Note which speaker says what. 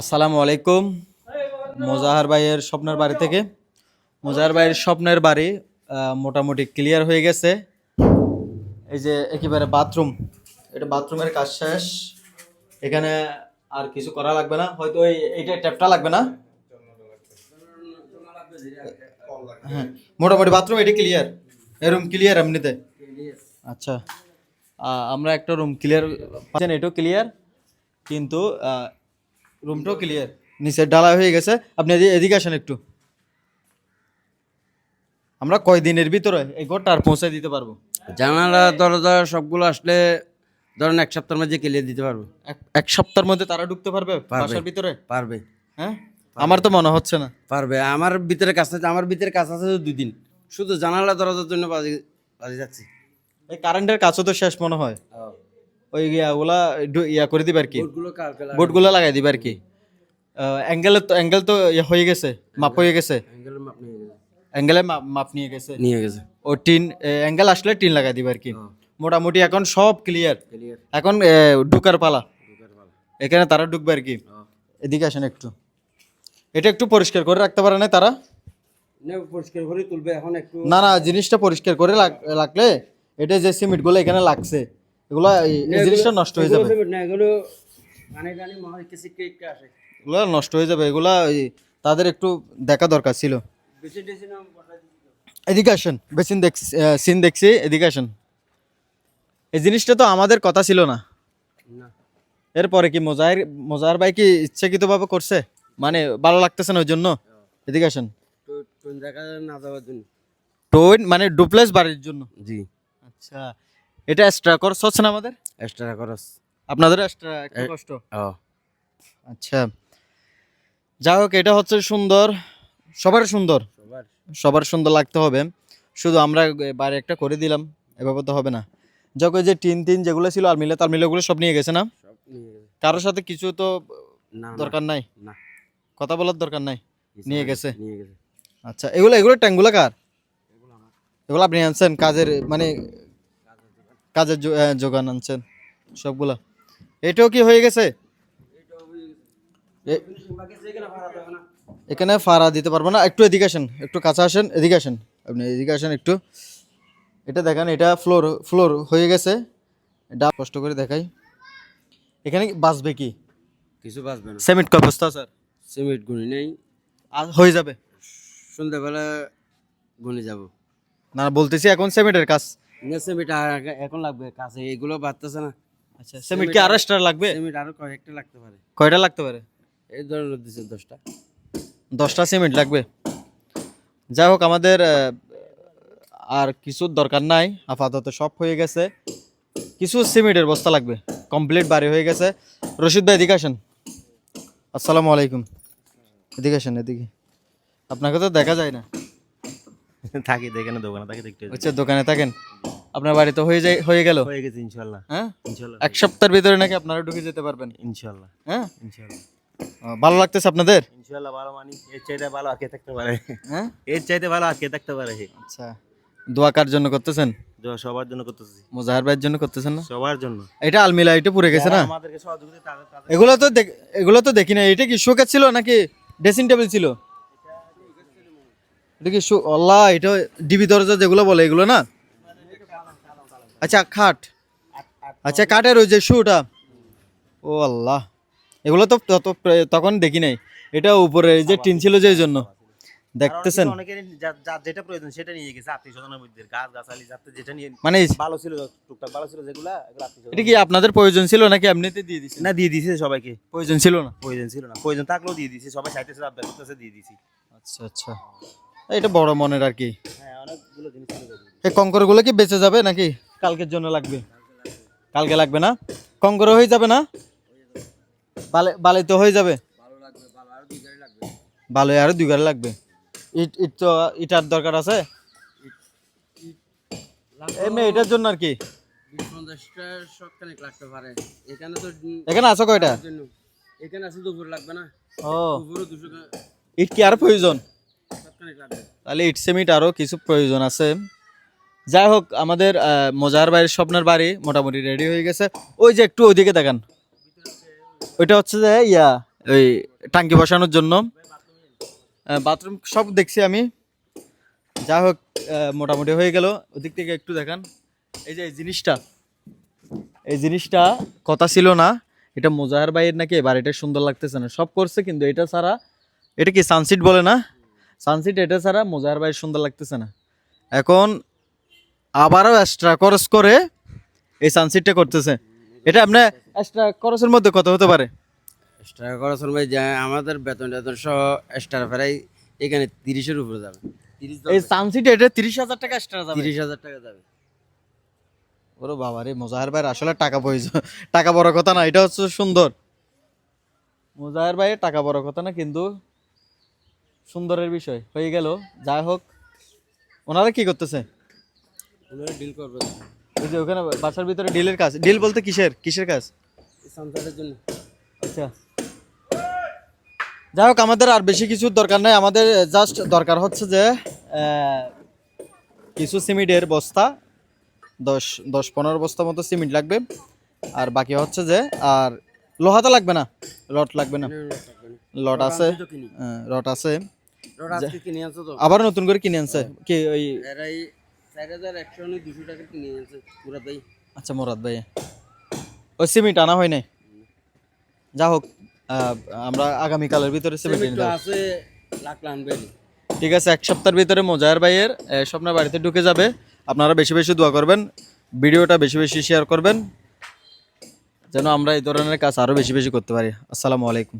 Speaker 1: আসসালামু আলাইকুম। মোজাহার ভাইয়ের স্বপ্নের বাড়ি থেকে। মোজাহার ভাইয়ের স্বপ্নের বাড়ি মোটামুটি ক্লিয়ার হয়ে গেছে। এই যে একেবারে বাথরুম এটা বাথরুমের কাজ শেষ। এখানে আর কিছু করা লাগবে না। হয়তো এই, এইটা ট্যাপটা লাগবে না। হ্যাঁ মোটামুটি বাথরুম এটা ক্লিয়ার রুম ক্লিয়ার এমনিতে। আচ্ছা আমরা একটা রুম ক্লিয়ার এটাও ক্লিয়ার কিন্তু রুমটাও ক্লিয়ার নিচে ডালা হয়ে গেছে। আপনি এদি- এদিকে আসেন একটু। আমরা কয়দিনের ভিতরে এই ঘরটা আর পৌঁছে দিতে পারব?
Speaker 2: জানালা দরজা সবগুলো আসলে ধরেন এক সপ্তাহের মধ্যে ক্লিয়ার দিতে পারব।
Speaker 1: এক এক সপ্তাহের মধ্যে তারা ঢুকতে পারবে
Speaker 2: পারবে।
Speaker 1: বাসার ভিতরে?
Speaker 2: পারবে।
Speaker 1: হ্যাঁ? আমার তো মনে হচ্ছে না।
Speaker 2: পারবে। আমার ভিতরে কাজ আছে আমার ভিতরে কাজ আছে দুই দিন শুধু জানালা দরজার জন্য বাজে বাজে যাচ্ছি।
Speaker 1: এই কারেন্টের কাজও তো শেষ মনে হয়। ওই ইয়াগুলা ইয়া করে দিবে আর কি।
Speaker 2: কালকে
Speaker 1: লাগাই দিবে আর কি। অ্যাঙ্গেল তো অ্যাঙ্গেল তো ইয়ে হয়ে গেছে মাপ হয়ে গেছে। অ্যাঙ্গেলে মাপ নিয়ে গেছে।
Speaker 2: নিয়ে গেছে।
Speaker 1: ও টিন অ্যাঙ্গেল আসলে টিন লাগাই দিবে আর কি। মোটামুটি এখন সব ক্লিয়ার এখন ঢুকার পালা। এখানে তারা ঢুকবে আর কি। এদিকে আসেন একটু। এটা একটু পরিষ্কার করে রাখতে পারে না তারা?
Speaker 2: পরিষ্কার করে তুলবে। এখন একটু
Speaker 1: না না জিনিসটা পরিষ্কার করে রাখলে এটা যে সিমেন্টগুলো এখানে লাগছে এগুলো জিনিসটা নষ্ট হয়ে যাবে।
Speaker 2: এগুলো না এগুলো কানে কানে আসে।
Speaker 1: এগুলো নষ্ট হয়ে যাবে এগুলা তাদের একটু দেখা দরকার ছিল। এদিকে আসেন বেসিন দেখছি সিন দেখছি এদিকে আসেন। এই জিনিসটা তো আমাদের কথা ছিল না। এরপরে কি মোজাহির মোজাহার ভাই কি ইচ্ছাকৃতভাবে করছে? মানে ভালো লাগতেছে না ওই জন্য এদিকে আসেন।
Speaker 2: তো কোন জায়গা না যাওয়ার জন্য।
Speaker 1: টোয়েন মানে ডুপ্লেস বাড়ির জন্য।
Speaker 2: জি।
Speaker 1: আচ্ছা এটা এক্সট্রা খরচ হচ্ছে না আমাদের?
Speaker 2: এক্সট্রা খরচ
Speaker 1: আপনাদের এক্সট্রা কষ্ট? আচ্ছা। যাই হোক এটা হচ্ছে সুন্দর। সবার সুন্দর?
Speaker 2: সবার।
Speaker 1: সুন্দর লাগতে হবে। শুধু আমরা বাইরে একটা করে দিলাম এভাবে তো হবে না। যখন যে টিন টিন যেগুলো ছিল সব নিয়ে গেছে না?
Speaker 2: সব নিয়ে গেছে।
Speaker 1: কারোর সাথে কিছু তো
Speaker 2: না না,
Speaker 1: দরকার নাই? কথা বলার দরকার নাই? নিয়ে গেছে? আচ্ছা এগুলো এগুলো ট্যাঙ্গুলো কার? এগুলো আপনি আনছেন কাজের মানে কাজের যোগান আনছেন সবগুলা। এটাও কি হয়ে গেছে? এখানে ফাড়া দিতে পারব না। একটু এদিকে আসেন একটু কাছে আসেন এদিকে আসেন। আপনি এদিকে আসেন একটু। এটা দেখেন এটা ফ্লোর ফ্লোর হয়ে গেছে। এটা কষ্ট করে দেখাই। এখানে কি বাঁচবে কি?
Speaker 2: কিছু বাঁচবে না।
Speaker 1: সিমেন্ট কয় বস্তা স্যার?
Speaker 2: সিমেন্ট গুনি নেই।
Speaker 1: আর হয়ে যাবে?
Speaker 2: সন্ধ্যাবেলা গুনি যাব।
Speaker 1: না বলতেছি এখন সিমেন্টের কাজ।
Speaker 2: না সিমেন্ট আর এখন লাগবে কাছে এগুলো বাড়তেছে না।
Speaker 1: আচ্ছা সিমেন্ট কি আরও extra লাগবে?
Speaker 2: সিমেন্ট আরও কয়েকটা লাগতে পারে।
Speaker 1: কয়টা লাগতে পারে?
Speaker 2: এই ধরনের দিচ্ছে দশটা।
Speaker 1: দশটা সিমেন্ট লাগবে। যাই হোক আমাদের আর কিছুর দরকার নাই। আপাতত সব হয়ে গেছে। কিছু সিমেন্টের বস্তা লাগবে। কমপ্লিট বাড়ি হয়ে গেছে। রশিদ ভাই এদিকে আসেন। আসসালামু আলাইকুম। এদিকে আসেন এদিকে। আপনাকে তো দেখা যায় না।
Speaker 3: থাকি এখানে দোকানে থাকি দেখতে
Speaker 1: হচ্ছে দোকানে থাকেন। আপনার বাড়ি তো হয়ে যায় হয়ে গেল।
Speaker 3: হয়ে গেছে ইনশাল্লাহ।
Speaker 1: হ্যাঁ?
Speaker 3: ইনশাল্লাহ।
Speaker 1: এক সপ্তাহের ভিতরে নাকি আপনারা ঢুকে যেতে পারবেন?
Speaker 3: ইনশাল্লাহ।
Speaker 1: হ্যাঁ?
Speaker 3: ইনশাল্লাহ।
Speaker 1: ভালো লাগতেছে আপনাদের?
Speaker 3: ইনশাল্লাহ ভালো মানি। এর চাইতে ভালো আর কে থাকতে পারে?
Speaker 1: হ্যাঁ?
Speaker 3: এর চাইতে ভালো আর কে থাকতে পারে?
Speaker 1: আচ্ছা। দোয়া কার জন্য করতেছেন?
Speaker 3: দোয়া সবার জন্য করতেছি।
Speaker 1: মুজাহার ভাইয়ের জন্য করতেছেন না?
Speaker 3: সবার জন্য।
Speaker 1: এটা আলমিলা এটা পুড়ে গেছে না?
Speaker 3: আমাদেরকে সহযোগিতা
Speaker 1: এগুলো তো দেখ- এগুলো তো দেখি না। এটা কি শোকের ছিল নাকি ড্রেসিং টেবিল ছিল? এটা কি শো আল্লাহ এটা ডিবি দরজা যেগুলো বলে এগুলো না? আচ্ছা খাট। আচ্ছা কাঠের ওই যে শুটা। ও আল্লাহ। এগুলো তো তত তখন দেখি নাই। এটা উপরে যে টিন ছিল যে জন্য। দেখতেছেন?
Speaker 3: যেটা প্রয়োজন সেটা নিয়ে গেছে আত্মীয় স্বজনের মধ্যে গাছ গাছালি যাতে যেটা নিয়ে
Speaker 1: মানে
Speaker 3: ভালো ছিল টুকটাক ভালো ছিল যেগুলা এগুলো আত্মীয়
Speaker 1: এটা কি আপনাদের প্রয়োজন ছিল নাকি এমনিতে দিয়ে দিচ্ছেন
Speaker 3: না দিয়ে দিয়েছে সবাইকে।
Speaker 1: প্রয়োজন ছিল না?
Speaker 3: প্রয়োজন ছিল না। প্রয়োজন থাকলেও দিয়ে দিয়েছি সবাই চাইতেছে আবদার করতেছে দিয়ে দিয়েছি
Speaker 1: আচ্ছা আচ্ছা। এটা বড় মনের আর কি।
Speaker 3: হ্যাঁ অনেকগুলো জিনিস ছিল।
Speaker 1: এই কঙ্করগুলো কি বেঁচে যাবে নাকি? কালকের জন্য লাগবে। কালকে লাগবে না? কঙ্কর হয়ে যাবে না? বালে তো হয়ে যাবে। বালে আরও দুই গাড়ি লাগবে। ইট ইট তো ইটার দরকার আছে? এমনি এটার জন্য আর কি?
Speaker 2: এখানে
Speaker 1: আছো কয়টা?
Speaker 2: এখানে আছে দুপুর লাগবে না
Speaker 1: ও। ইট কি আরও প্রয়োজন? তাহলে ইট সিমিট আরও কিছু প্রয়োজন আছে। যাই হোক আমাদের মজার বাড়ির স্বপ্নের বাড়ি মোটামুটি রেডি হয়ে গেছে। ওই যে একটু ওইদিকে দেখান। ওইটা হচ্ছে যে, ইয়া, ওই টাঙ্কি বসানোর জন্য। বাথরুম সব দেখছি আমি। যাই হোক মোটামুটি হয়ে গেল। ওদিক থেকে একটু দেখান। এই যে, এই জিনিসটা। এই জিনিসটা কথা ছিল না। এটা মোজাহার ভাইয়ের নাকি এটা সুন্দর লাগতেছে না। সব করছে, কিন্তু এটা ছাড়া, এটা কি সানসিট বলে না? সানসিট এটা ছাড়া মোজাহার ভাইয়ের সুন্দর লাগতেছে না। এখন আবারও এক্সট্রা খরচ করে এই সানসিটটা করতেছে। এটা আপনার এক্সট্রা খরচের মধ্যে কত হতে পারে?
Speaker 2: এক্সট্রা খরচ ভাই যা আমাদের বেতন টেতন সহ এক্সট্রা প্রায় এখানে তিরিশের উপরে যাবে।
Speaker 1: এই সানসিট এটা তিরিশ হাজার টাকা এক্সট্রা যাবে।
Speaker 2: তিরিশ হাজার টাকা যাবে।
Speaker 1: ওরে বাবা রে মোজাহার ভাইয়ের আসলে টাকা প্রয়োজন টাকা বড় কথা না এটা হচ্ছে সুন্দর। মোজাহার ভাইয়ের টাকা বড় কথা না কিন্তু সুন্দরের বিষয়। হয়ে গেল যাই হোক ওনারা কি করতেছে?
Speaker 2: ওনারা ডিল করবে।
Speaker 1: ওই যে ওখানে বাসার ভিতরে ডিলের কাজ। ডিল বলতে কিসের? কিসের কাজ?
Speaker 2: সানসেটের জন্য।
Speaker 1: আচ্ছা। যাই হোক আমাদের আর বেশি কিছু দরকার নাই। আমাদের জাস্ট দরকার হচ্ছে যে কিছু সিমেন্টের বস্তা দশ দশ পনেরো বস্তা মতো সিমেন্ট লাগবে। আর বাকি হচ্ছে যে আর লোহা তো লাগবে না? লট লাগবে না? লট আছে।
Speaker 2: কিনি।
Speaker 1: হ্যাঁ, লট আছে। আবার নতুন করে কিনে আনছে। কি ওই
Speaker 2: চার হাজার একশো নয় দুশো টাকা কিনে আনছে পুরাটাই
Speaker 1: আচ্ছা মোরাদ ভাই। ওই সিমেন্ট আনা হয় নাই? যা হোক আমরা আগামীকালের ভিতরে সিমেন্ট।
Speaker 2: আছে লাখ
Speaker 1: ঠিক আছে এক সপ্তাহের ভিতরে মোজাহের ভাইয়ের স্বপ্নের বাড়িতে ঢুকে যাবে। আপনারা বেশি বেশি দোয়া করবেন ভিডিওটা বেশি বেশি শেয়ার করবেন যেন আমরা এই ধরনের কাজ আরও বেশি বেশি করতে পারি। আসসালামু আলাইকুম।